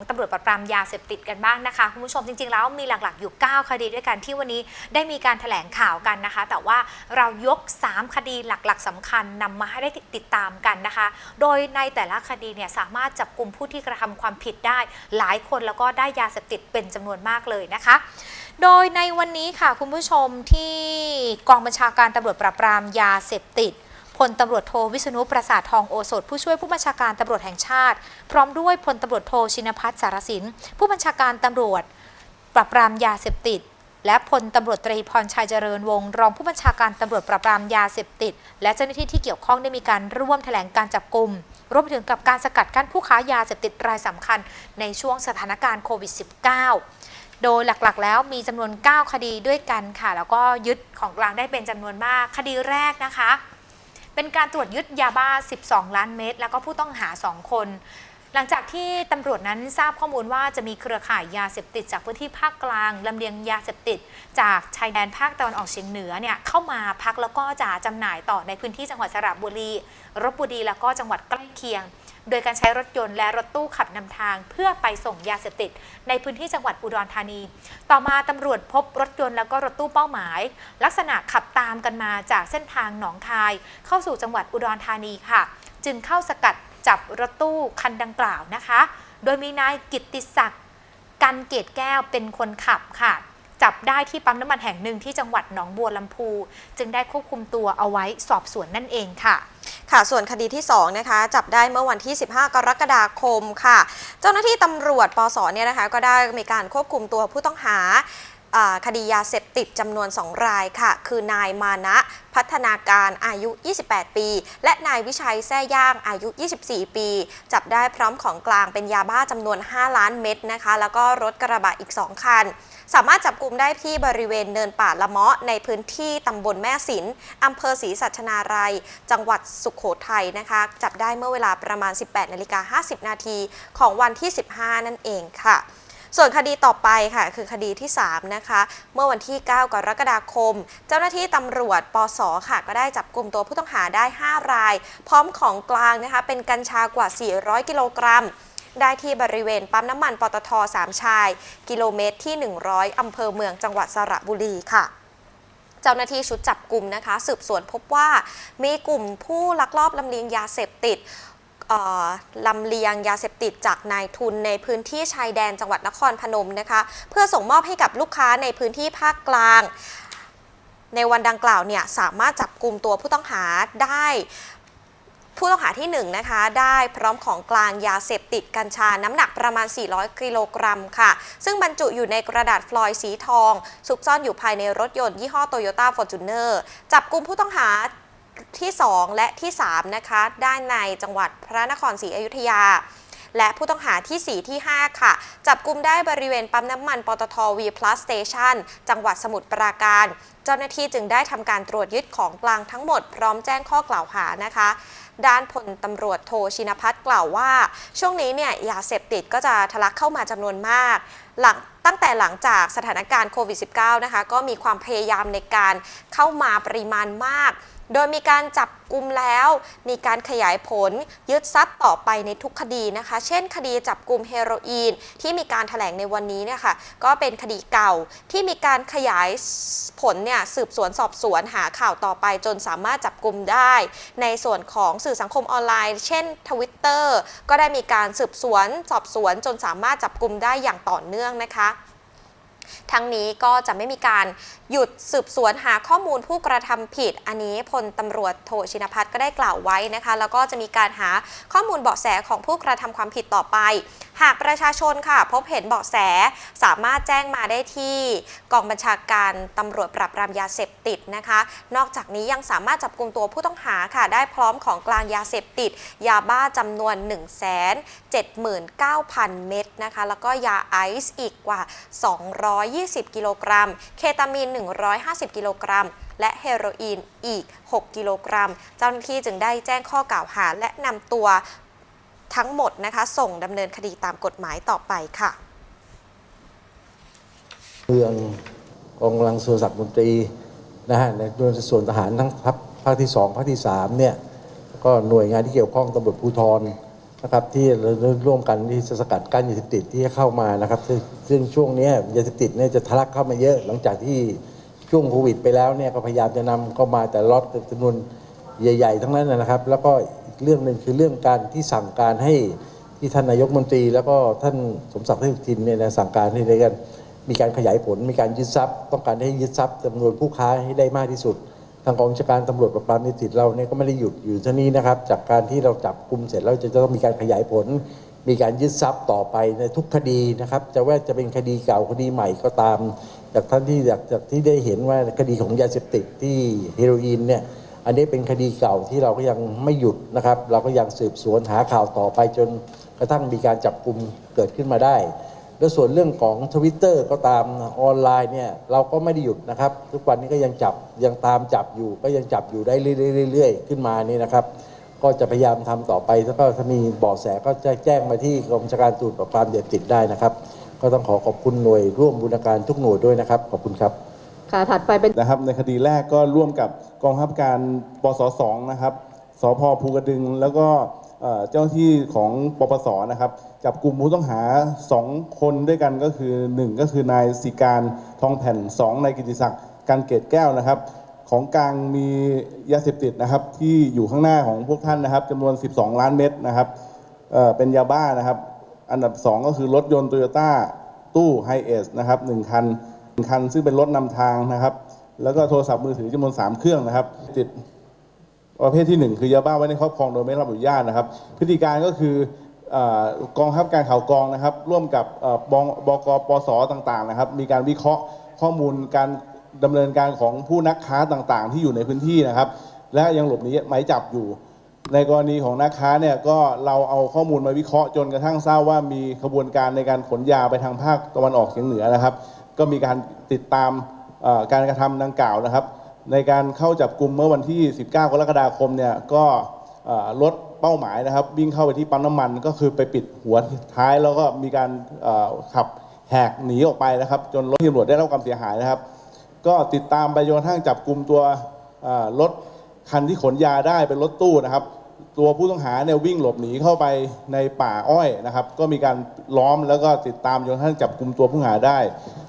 ตำรวจปราบปรามยาเสพติดกันบ้างนะคะคุณผู้ชมจริงๆ แล้วมีหลักๆอยู่ 9 คดีด้วยกันที่วันนี้ได้มีการแถลงข่าวกันนะคะ แต่ว่าเรายก 3 คดีหลักๆสำคัญนำมาให้ได้ติดตามกันนะคะ โดยในแต่ละคดีเนี่ยสามารถจับกลุ่มผู้ที่กระทำความผิดได้ หลายคนแล้วก็ได้ยาเสพติดเป็นจำนวนมากเลยนะคะ โดยในวันนี้ค่ะคุณผู้ชมที่กองบัญชาการตำรวจปราบปรามยาเสพติด พลตำรวจโทวิษณุประสาททองโอสถ ผู้ช่วยผู้บัญชาการตำรวจแห่งชาติ พร้อมด้วยพลตำรวจโทชินพัฒน์สารสิน ผู้บัญชาการตำรวจ ปราบปรามยาเสพติด และพลตำรวจตรีพรชัยเจริญวงศ์รองผู้บัญชาการตำรวจปราบปรามยาเสพติด และเจ้าหน้าที่ที่เกี่ยวข้องได้มีการร่วมแถลงการจับกลุ่มรวมถึงกับการสกัดกั้นผู้ค้ายาเสพติดรายสำคัญ ในช่วงสถานการณ์โควิด -19 โดยหลักๆ แล้วมีจำนวน 9 คดีด้วยกันค่ะ แล้วก็ยึดของกลางได้เป็นจำนวนมาก คดีแรกนะคะ เป็นการตรวจยึดยาบ้า 12 ล้านเม็ดแล้วก็ผู้ต้องหา 2 คน หลังจากที่ตำรวจนั้นทราบข้อมูลว่าจะมีเครือข่ายยาเสพติดจากพื้นที่ภาคกลางลำเลียงยาเสพติด จากชายแดนภาคตะวันออกเฉียงเหนือเนี่ยเข้ามาพักแล้วก็จะจำหน่ายต่อในพื้นที่จังหวัดสระบุรีรบบุรีแล้วก็จังหวัดใกล้เคียง โดยการใช้รถยนต์และรถตู้ขับนำทาง เพื่อไปส่งยาเสพติด ในพื้นที่จังหวัดอุดรธานี ต่อมาตำรวจพบรถยนต์แล้วก็รถตู้เป้าหมาย ลักษณะขับตามกันมาจากเส้นทางหนองคาย เข้าสู่จังหวัดอุดรธานีค่ะ จึงเข้าสกัดจับรถตู้คันดังกล่าวนะคะ โดยมีนายกิตติศักดิ์กันเกตแก้วเป็นคนขับค่ะ จับได้ที่ปั๊มน้ำมันแห่งหนึ่งที่จังหวัดหนองบัวลำพู จึงได้ควบคุมตัวเอาไว้สอบสวนนั่นเองค่ะ ค่ะ ส่วนคดีที่2นะคะจับได้เมื่อวันที่ 15 กรกฎาคมค่ะ เจ้าหน้าที่ตำรวจปสเนี่ยนะคะ ก็ได้มีการควบคุมตัวผู้ต้องหาอ่า คดียาเสพติดจำนวน 2 รายค่ะ คือนายมานะพัฒนาการอายุ 28 ปี และนายวิชัยแซ่ย่างอายุ 24 ปี จับได้พร้อมของกลางเป็นยาบ้าจำนวน 5 ล้านเม็ดนะคะ แล้วก็รถกระบะอีก 2 คัน สามารถจับกลุ่มได้ที่บริเวณเนินป่าละเมาะในพื้นที่ตำบลแม่สินอำเภอศรีสัชนาลัย จังหวัดสุขโขทัยนะคะ จับได้เมื่อเวลาประมาณ 18นาฬิกา50 นาทีของวันที่ 15 นั่นเองค่ะ ส่วนคดีต่อไปค่ะ คือคดีที่ 3 นะคะ เมื่อวันที่ 9 กรกฎาคม เจ้าหน้าที่ตำรวจปสค่ะ ก็ได้จับกลุ่มตัวผู้ต้องหาได้ 5 ราย พร้อมของกลางนะคะ เป็นกัญชากว่า 400 กิโลกรัมได้ที่บริเวณปั๊มน้ำมันปตทสามชาย กิโลเมตรที่ 100 อำเภอเมืองจังหวัดสระบุรีค่ะเจ้าหน้าที่ชุดจับกลุ่มนะคะ สืบสวนพบว่ามีกลุ่มผู้ลักลอบลำเลียงยาเสพติด ลำเลียงยาเสพติดจากนายทุนในพื้นที่ชายแดนจังหวัดนครพนมนะคะ เพื่อส่งมอบให้กับลูกค้าในพื้นที่ภาคกลาง ในวันดังกล่าวเนี่ยสามารถจับกลุ่มตัวผู้ต้องหาได้ผู้ต้องหาที่1นะคะได้พร้อมของกลางยาเสพติดกัญชา น้ำหนักประมาณ 400 กิโลกรัมค่ะ ซึ่งบรรจุอยู่ในกระดาษฟลอยด์สีทอง ซุกซ่อนอยู่ภายในรถยนต์ยี่ห้อโตโยต้าฟอร์จูเนอร์จับกลุ่มผู้ต้องหา ที่ 2 และที่ 3 นะคะได้ในจังหวัดพระนครศรีอยุธยา และผู้ต้องหาที่ 4 ที่ 5 ค่ะ จับกลุ่มได้บริเวณปั๊มน้ำมันปตทวีพลัสสเตชันจังหวัดสมุทรปราการ เจ้าหน้าที่จึงได้ทำการตรวจยึดของกลางทั้งหมด พร้อมแจ้งข้อกล่าวหานะคะด้านพลตำรวจโทชินพัฒน์กล่าวว่า ช่วงนี้เนี่ยยาเสพติดก็จะทะลักเข้ามาจำนวนมาก หลังตั้งแต่หลังจากสถานการณ์โควิด -19 นะคะก็มีความพยายามในการเข้ามาปริมาณมาก โดยมีการจับกลุ่มแล้ว มีการขยายผลยึดทรัพย์ต่อไปในทุกคดีนะคะ เช่น คดีจับกลุ่มเฮโรอีนที่มีการถแถลงในวันนี้เนี่ยค่ะก็เป็นคดีเก่าที่มีการขยายผลเนี่ยสืบสวนสอบสวนหาข่าวต่อไป จนสามารถจับกลุ่มได้ ในส่วนของสื่อสังคมออนไลน์ เช่นทวิตเตอร์ก็ได้มีการสืบสวนสอบสวนจนสามารถจับกลุ่มได้อย่างต่อเนื่องนะคะ ทั้งนี้ก็จะไม่มีการหยุดสืบสวนหาข้อมูลผู้กระทำผิด อันนี้พลตำรวจโทชินพัฒน์ก็ได้กล่าวไว้นะคะ แล้วก็จะมีการหาข้อมูลเบาะแสของผู้กระทำความผิดต่อไป หากประชาชนค่ะ พบเห็นเบาะแสสามารถแจ้งมาได้ที่กองบัญชาการตำรวจปราบปรามยาเสพติดนะคะ นอกจากนี้ยังสามารถจับกลุ่มตัวผู้ต้องหาค่ะ ได้พร้อมของกลางยาเสพติด ยาบ้าจำนวน 1 7 9 0 0 0 เม็ดนะคะ แล้วก็ยาไอซ์อีกกว่า220 กิโลกรัม เคตามีน 150 กิโลกรัม และเฮโรอีนอีก 6 กิโลกรัม เจ้าหน้าที่จึงได้แจ้งข้อกล่าวหาและนำตัวทั้งหมดนะคะ ส่งดำเนินคดีตามกฎหมายต่อไปค่ะ เมืองกองกำลังสุรศักดิ์มนตรีนะฮะในส่วนทหารทั้งภาคภาคที่สองภาคที่สามเนี่ยก็หน่วยงานที่เกี่ยวข้องตำรวจภูธร นะครับที่เราร่วมกันที่จะสกัดกั้นยาเสพติดที่เข้ามานะครับ ซึ่งช่วงนี้ยาเสพติดเนี่ยจะทะลักเข้ามาเยอะหลังจากที่ช่วงโควิด ไปแล้วเนี่ยก็พยายามจะนำเข้ามาแต่ล็อตจำนวนใหญ่ ๆ ทั้งนั้นนะครับ แล้วก็อีกเรื่องหนึ่งคือเรื่องการที่สั่งการให้ที่ท่านนายกมนตรี แล้วก็ท่านสมศักดิ์เทพทินเนี่ยนะสั่งการให้ในการมีการขยายผลมีการยึดทรัพย์ ต้องการให้ยึดทรัพย์จำนวนผู้ค้าให้ได้มากที่สุดางกองชาการตำรวจปราบปรามยาเสพติดเราเนี่ยก็ไม่ได้หยุดอยู่เท่านี้นะครับ จากการที่เราจับกลุ่มเสร็จแล้วจะต้องมีการขยายผล มีการยึดทรัพย์ต่อไปในทุกคดีนะครับ จะว่าจะเป็นคดีเก่าคดีใหม่ก็ตาม จากท่านที่จากจากที่ได้เห็นว่าคดีของยาเสพติดที่เฮโรอีนเนี่ยอันนี้เป็นคดีเก่าที่เราก็ยังไม่หยุดนะครับ เราก็ยังสืบสวนหาข่าวต่อไปจนกระทั่งมีการจับกลุ่มเกิดขึ้นมาได้ แล้วส่วนเรื่องของทวิตเตอร์ก็ตามออนไลน์เนี่ยเราก็ไม่ได้หยุดนะครับ ทุกวันนี้ก็ยังจับยังตามจับอยู่ ก็ยังจับอยู่ได้เรื่อยๆเรื่อยๆขึ้นมานี่นะครับ ก็จะพยายามทำต่อไปแล้วก็ถ้ามีเบาะแสก็จะแจ้งมาที่กองบัญชาการตรวจปราบปรามยาเสพติดได้นะครับ ก็ต้องขอขอบคุณหน่วยร่วมบูรณาการทุกหน่วยด้วยนะครับ ขอบคุณครับค่ะถัดไปเป็นนะครับในคดีแรกก็ร่วมกับกองทัพการปสสนะครับสพภูกระดึงแล้วก็ เจ้าหน้าที่ของปปสนะครับจับกลุ่มผู้ต้องหา 2 คนด้วยกันก็คือ 1 ก็คือนายสิการทองแผ่น 2นายกิติศักดิ์การเกตแก้วนะครับ ของกลางมียาเสพติดนะครับ ที่อยู่ข้างหน้าของพวกท่านนะครับจำนวน 12 ล้านเม็ดนะครับเเป็นยาบ้านะครับ อันดับ 2 ก็คือรถยนต์โตโยต้าตู้ไฮเอสนะครับหนึ่งคันหนึ่งคันซึ่งเป็นรถนำทางนะครับ แล้วก็โทรศัพท์มือถือจำนวน 3 เครื่องนะครับติด ประเภทที่ 1 คือยาบ้าไว้ในครอบครองโดยไม่รับอนุญาตนะครับ พฤติการก็คืออกองทัพการข่าวกองนะครับ ร่วมกับอ่อบงบกปสต่างๆนะครับ มีการวิเคราะห์ข้อมูลการดำเนินการของผู้นักค้าต่างๆ ที่อยู่ในพื้นที่นะครับ และยังหลบหนีหมายจับอยู่ ในกรณีของนักค้าเนี่ยก็เราเอาข้อมูลมาวิเคราะห์จนกระทั่งทราบว่ามีขบวนการในการขนยาไปทางภาคตะวันออกเฉียงเหนือนะครับ ก็มีการติดตามการกระทำดังกล่าวนะครับ ในการเข้าจับกลุ่มเมื่อวันที่ 19 กรกฎาคมเนี่ยก็ลดเป้าหมายนะครับ วิ่งเข้าไปที่ปั๊มน้ำมันก็คือไปปิดหัวท้ายแล้วก็มีการขับแหกหนีออกไปนะครับ จนรถตำรวจได้รับความเสียหายนะครับ ก็ติดตามไปจนกระทั่งจับกลุ่มตัวรถคันที่ขนยาได้เป็นรถตู้นะครับ ตัวผู้ต้องหาเนี่ยวิ่งหลบหนีเข้าไปในป่าอ้อยนะครับ ก็มีการล้อมแล้วก็ติดตามจนกระทั่งจับกลุ่มตัวผู้ต้องหาได้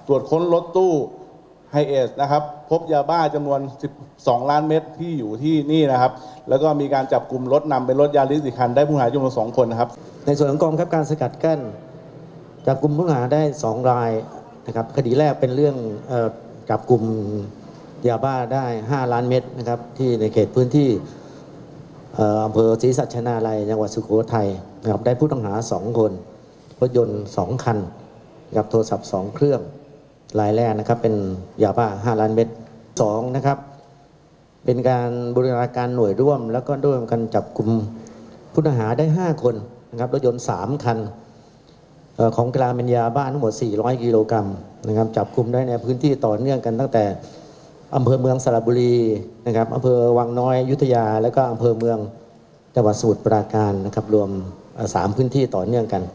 ตรวจค้นรถตู้ ไฮเอสนะครับ พบยาบ้าจำนวน 12 ล้านเม็ดที่อยู่ที่นี่นะครับ แล้วก็มีการจับกลุ่มรถนำเป็นรถยาริสอีกคันได้ผู้หาจำนวนสองคนนะครับ ในส่วนของกองบังคับการสกัดกั้นจับกลุ่มผู้ต้องหาได้ 2 รายนะครับคดีแรกเป็นเรื่องเออจับกลุ่มยาบ้าได้ 5 ล้านเม็ดนะครับที่ในเขตพื้นที่เอ่ออำเภอศรีสัชนาลัยจังหวัดสุโขทัยนะครับได้ผู้ต้องหา 2 คนรถยนต์ 2 คันกับโทรศัพท์ 2 เครื่อง รายแรกนะครับเป็นยาบ้า 5 ล้านเม็ดสองนะครับ เป็นการบูรณาการหน่วยร่วม แล้วก็ร่วมกันจับกลุ่มผู้ต้องหาได้ 5 คนนะครับรถยนต์ 3 คันออของกลางเป็นยาบ้าทั้งหมด 400 กิโลกรัมนะครับจับกลุ่มได้ในพื้นที่ต่อเนื่องกันตั้งแต่อำเภอเมืองสระบุรีนะครับอำเภอวังน้อยยุทธยา แล้วก็อำเภอเมืองจังหวัดสมุทรปราการนะครับรวมเอ่อสามพื้นที่ต่อเนื่องกัน